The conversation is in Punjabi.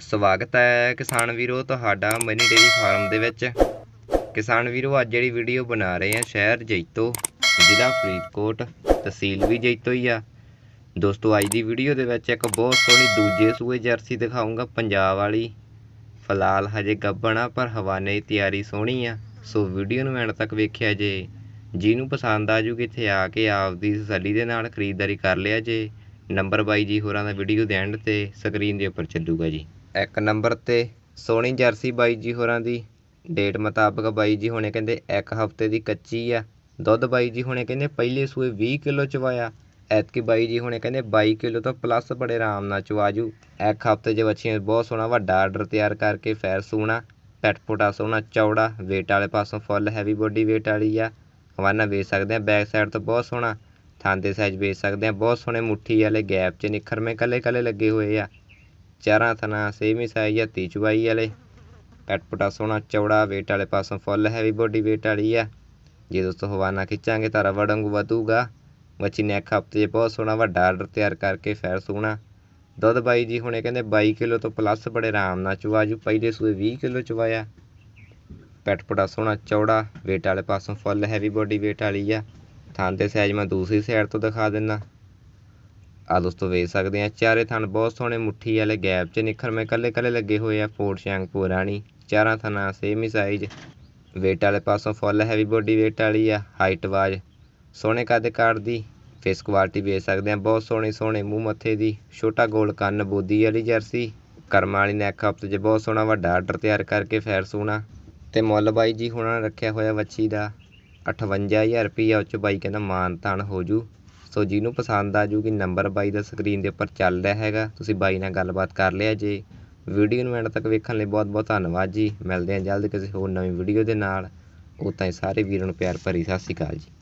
ਸਵਾਗਤ ਹੈ ਕਿਸਾਨ ਵੀਰੋ ਤੁਹਾਡਾ ਮਨੀ ਡੇਰੀ ਫਾਰਮ ਦੇ ਵਿੱਚ। ਕਿਸਾਨ ਵੀਰੋ, ਅੱਜ ਜਿਹੜੀ ਵੀਡੀਓ ਬਣਾ ਰਹੇ ਆ ਸ਼ਹਿਰ ਜੈਤੋ, ਜ਼ਿਲ੍ਹਾ ਫਰੀਦਕੋਟ, ਤਹਿਸੀਲ ਵੀ ਜੈਤੋ ਹੀ ਆ। ਦੋਸਤੋ, ਅੱਜ ਦੀ ਵੀਡੀਓ ਦੇ ਵਿੱਚ ਇੱਕ ਬਹੁਤ ਸੋਹਣੀ ਦੂਜੇ ਸੂਏ ਜਰਸੀ ਦਿਖਾਉਂਗਾ ਪੰਜਾਬ ਵਾਲੀ ਫਿਲਹਾਲ ਹਜੇ ਗੱਭਣ ਆ ਪਰ ਹਵਾਨੇ ਦੀ ਤਿਆਰੀ ਸੋਹਣੀ ਆ। ਸੋ ਵੀਡੀਓ ਨੂੰ ਐਂਡ ਤੱਕ ਵੇਖਿਆ ਜੇ। ਜਿਹਨੂੰ ਪਸੰਦ ਆ ਜੂਗੀ, ਇੱਥੇ ਆ ਕੇ ਆਪਦੀ ਤਸੱਲੀ ਦੇ ਨਾਲ ਖਰੀਦਦਾਰੀ ਕਰ ਲਿਆ ਜੇ। ਨੰਬਰ ਬਾਈ ਜੀ ਹੋਰਾਂ ਦਾ ਵੀਡੀਓ ਦੇ ਐਂਡ ਤੇ ਸਕਰੀਨ ਦੇ ਉੱਪਰ ਚੱਲੂਗਾ ਜੀ। ਇੱਕ ਨੰਬਰ ਤੇ ਸੋਹਣੀ ਜਰਸੀ ਬਾਈ ਜੀ ਹੋਰਾਂ ਦੀ। ਡੇਟ ਮੁਤਾਬਕ ਬਾਈ ਜੀ ਹੁਣੇ ਕਹਿੰਦੇ ਇੱਕ ਹਫ਼ਤੇ ਦੀ ਕੱਚੀ ਆ। ਦੁੱਧ ਬਾਈ ਜੀ ਹੁਣੇ ਕਹਿੰਦੇ ਪਹਿਲੇ ਸੂਏ 20 ਕਿਲੋ ਚਵਾਇਆ। ਐਤਕੀ ਬਾਈ ਜੀ ਹੁਣੇ ਕਹਿੰਦੇ 22 ਕਿਲੋ ਤੋਂ ਪਲੱਸ ਬੜੇ ਆਰਾਮ ਨਾਲ ਚਵਾਜੂ। ਇੱਕ ਹਫ਼ਤੇ ਜੇ ਬੱਚੀਆਂ ਬਹੁਤ ਸੋਹਣਾ ਵੱਡਾ ਆਰਡਰ ਤਿਆਰ ਕਰਕੇ ਫੈਰ ਸੂਣਾ। ਪੈਟ ਪੁਟਾ ਸੋਹਣਾ ਚੌੜਾ ਵੇਟ ਵਾਲੇ ਪਾਸੋਂ ਫੁੱਲ ਹੈਵੀ ਬੋਡੀ ਵੇਟ ਵਾਲੀ ਆ। ਹਵਾਨਾ ਵੇਚ ਸਕਦੇ ਆ ਬੈਕ ਸਾਈਡ ਤੋਂ ਬਹੁਤ ਸੋਹਣਾ। ਥਾਂ ਦੇ ਸਾਈਜ਼ ਵੇਚ ਸਕਦੇ ਆ, ਬਹੁਤ ਸੋਹਣੇ ਮੁੱਠੀ ਵਾਲੇ ਗੈਪ 'ਚ ਨਿਖਰਵੇਂ ਕੱਲੇ ਕੱਲੇ ਲੱਗੇ ਹੋਏ ਆ। ਚਾਰਾਂ ਥਣਾ ਸੇਮ ਹੀ ਸਾਈਜ਼ ਆ ਤੀ ਚੁਬਾਈ ਵਾਲੇ। ਪੈਟ ਪੁਟਾ ਸੋਹਣਾ ਚੌੜਾ ਵੇਟ ਵਾਲੇ ਪਾਸੋਂ ਫੁੱਲ ਹੈਵੀ ਬੋਡੀ ਵੇਟ ਵਾਲੀ ਆ। ਜੇ ਦੋਸਤੋ ਹਵਾਨਾ ਖਿੱਚਾਂਗੇ ਤਾਂ ਰਬੜ ਵਾਂਗੂ ਵਧੂਗਾ। ਬੱਚੀ ਨੇ ਇੱਕ ਹਫ਼ਤੇ 'ਚ ਬਹੁਤ ਸੋਹਣਾ ਵੱਡਾ ਆਰਡਰ ਤਿਆਰ ਕਰਕੇ ਫੈਰ ਸੋਹਣਾ। ਦੁੱਧ ਬਾਈ ਜੀ ਹੁਣੇ ਕਹਿੰਦੇ 22 ਕਿਲੋ ਤੋਂ ਪਲੱਸ ਬੜੇ ਆਰਾਮ ਨਾਲ ਚਵਾਜੂ, ਪਹਿਲੇ ਸੂਏ 20 ਕਿਲੋ ਚਵਾਇਆ। ਪੈਟ ਪੁਟਾ ਸੋਹਣਾ ਚੌੜਾ ਵੇਟ ਵਾਲੇ ਪਾਸੋਂ ਫੁੱਲ ਹੈਵੀ ਬੋਡੀ ਵੇਟ ਵਾਲੀ ਆ। ਥਾਂ 'ਤੇ ਸਾਈਜ਼ ਮੈਂ ਦੂਸਰੀ ਸਾਈਡ ਤੋਂ ਦਿਖਾ ਦਿੰਦਾ। ਆ ਦੋਸਤੋ ਵੇਖ ਸਕਦੇ ਆ, ਚਾਰੇ ਥਣ ਬਹੁਤ ਸੋਹਣੇ ਮੁੱਠੀ ਵਾਲੇ ਗੈਪ 'ਚ ਨਿਖਰਵੇਂ ਕੱਲੇ ਕੱਲੇ ਲੱਗੇ ਹੋਏ ਆ ਫੋਰ ਸ਼ੈਂਕ ਪੁਰਾਣੀ ਚਾਰਾਂ ਥਣਾ ਸੇਮ ਹੀ ਸਾਈਜ਼ ਵੇਟ ਵਾਲੇ ਪਾਸੋਂ ਫੁੱਲ ਹੈਵੀ ਬੋਡੀ ਵੇਟ ਵਾਲੀ ਆ ਹਾਈਟ ਵਾਜ ਸੋਹਣੇ ਕੱਦ ਕਾਠ ਦੀ। ਫੇਸ ਕੁਆਲਿਟੀ ਵੇਖ ਸਕਦੇ ਆ, ਬਹੁਤ ਸੋਹਣੇ ਸੋਹਣੇ ਮੂੰਹ ਮੱਥੇ ਦੀ। ਛੋਟਾ ਗੋਲ ਕੰਨ ਬੋਦੀ ਵਾਲੀ ਜਰਸੀ। ਕਰਮਾਂ ਵਾਲੀ ਨੇ ਇੱਕ ਹਫ਼ਤੇ 'ਚ ਬਹੁਤ ਸੋਹਣਾ ਵੱਡਾ ਆਰਡਰ ਤਿਆਰ ਕਰਕੇ ਫੈਰ ਸੋਹਣਾ ਤੇ ਮੁੱਲ ਬਾਈ ਜੀ ਹੁਣਾਂ ਰੱਖਿਆ ਹੋਇਆ ਵੱਛੀ ਦਾ 58000 ਰੁਪਈਆ, ਉਹ 'ਚ ਬਾਈ ਕਹਿੰਦਾ ਮਾਨ ਤਾਨ ਹੋ ਜੂ। ਸੋ ਜਿਹਨੂੰ ਪਸੰਦ ਆ ਜੂਗੀ, ਨੰਬਰ ਬਾਈ ਦਾ ਸਕਰੀਨ ਦੇ ਉੱਪਰ ਚੱਲ ਰਿਹਾ ਹੈਗਾ। ਤੁਸੀਂ ਬਾਈ ਨਾਲ ਗੱਲਬਾਤ ਕਰ ਲਿਆ ਜੇ। ਵੀਡੀਓ ਨੂੰ ਐਂਡ ਤੱਕ ਵੇਖਣ ਲਈ ਬਹੁਤ ਬਹੁਤ ਧੰਨਵਾਦ ਜੀ। ਮਿਲਦੇ ਹਾਂ ਜਲਦ ਕਿਸੇ ਹੋਰ ਨਵੀਂ ਵੀਡੀਓ ਦੇ ਨਾਲ। ਉਹ ਤਾਂ ਸਾਰੇ ਵੀਰਾਂ ਨੂੰ ਪਿਆਰ ਭਰੀ ਸਤਿ ਸ਼੍ਰੀ ਅਕਾਲ ਜੀ।